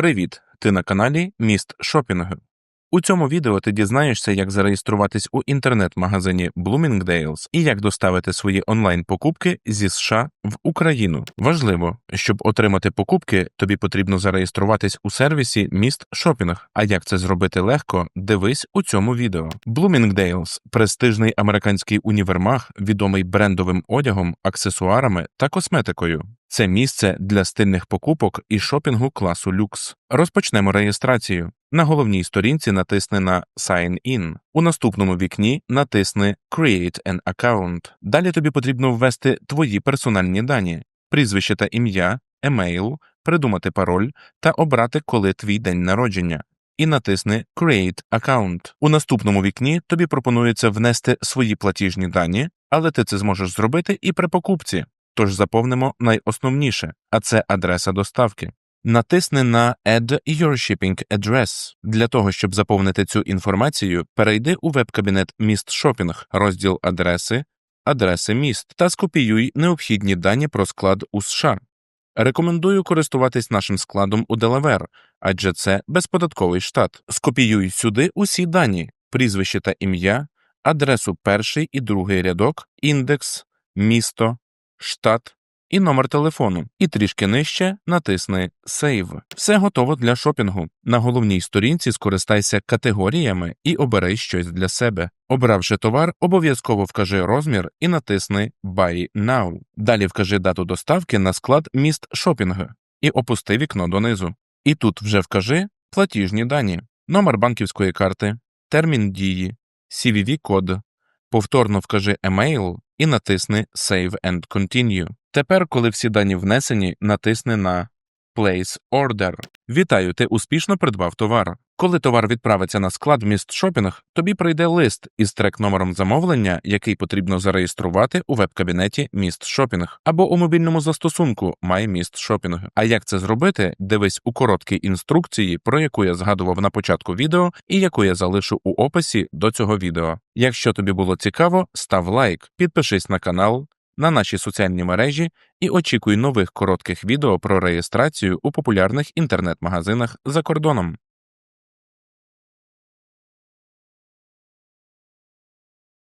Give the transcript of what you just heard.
Привіт! Ти на каналі Міст Шопінгу. У цьому відео ти дізнаєшся, як зареєструватись у інтернет-магазині Bloomingdale's і як доставити свої онлайн-покупки зі США в Україну. Важливо, щоб отримати покупки, тобі потрібно зареєструватись у сервісі Міст Шопінг. А як це зробити легко, дивись у цьому відео. Bloomingdale's – престижний американський універмаг, відомий брендовим одягом, аксесуарами та косметикою. Це місце для стильних покупок і шопінгу класу люкс. Розпочнемо реєстрацію. На головній сторінці натисни на Sign In. У наступному вікні натисни Create an Account. Далі тобі потрібно ввести твої персональні дані, прізвище та ім'я, емейл, придумати пароль та обрати, коли твій день народження. І натисни Create Account. У наступному вікні тобі пропонується внести свої платіжні дані, але ти це зможеш зробити і при покупці. Тож заповнимо найосновніше, а це адреса доставки. Натисни на Add Your Shipping Address. Для того, щоб заповнити цю інформацію, перейди у веб-кабінет Міст Шопінг, розділ адреси, адреси міст та скопіюй необхідні дані про склад у США. Рекомендую користуватись нашим складом у Делавер, адже це безподатковий штат. Скопіюй сюди усі дані, прізвище та ім'я, адресу перший і другий рядок, індекс, місто, штат і номер телефону, і трішки нижче натисни Save. Все готово для шопінгу. На головній сторінці скористайся категоріями і обери щось для себе. Обравши товар, обов'язково вкажи розмір і натисни Buy Now. Далі вкажи дату доставки на склад міст шопінгу і опусти вікно донизу. І тут вже вкажи платіжні дані, номер банківської карти, термін дії, CVV-код. Повторно вкажи емейл і натисни Save and Continue. Тепер, коли всі дані внесені, натисни на Place Order. Вітаю, ти успішно придбав товар. Коли товар відправиться на склад міст шопінг, тобі прийде лист із трек-номером замовлення, який потрібно зареєструвати у веб-кабінеті Міст Шопінг або у мобільному застосунку My Міст Шопінг. А як це зробити, дивись у короткій інструкції, про яку я згадував на початку відео і яку я залишу у описі до цього відео. Якщо тобі було цікаво, став лайк, підпишись на канал. На наші соціальні мережі і очікуй нових коротких відео про реєстрацію у популярних інтернет-магазинах за кордоном.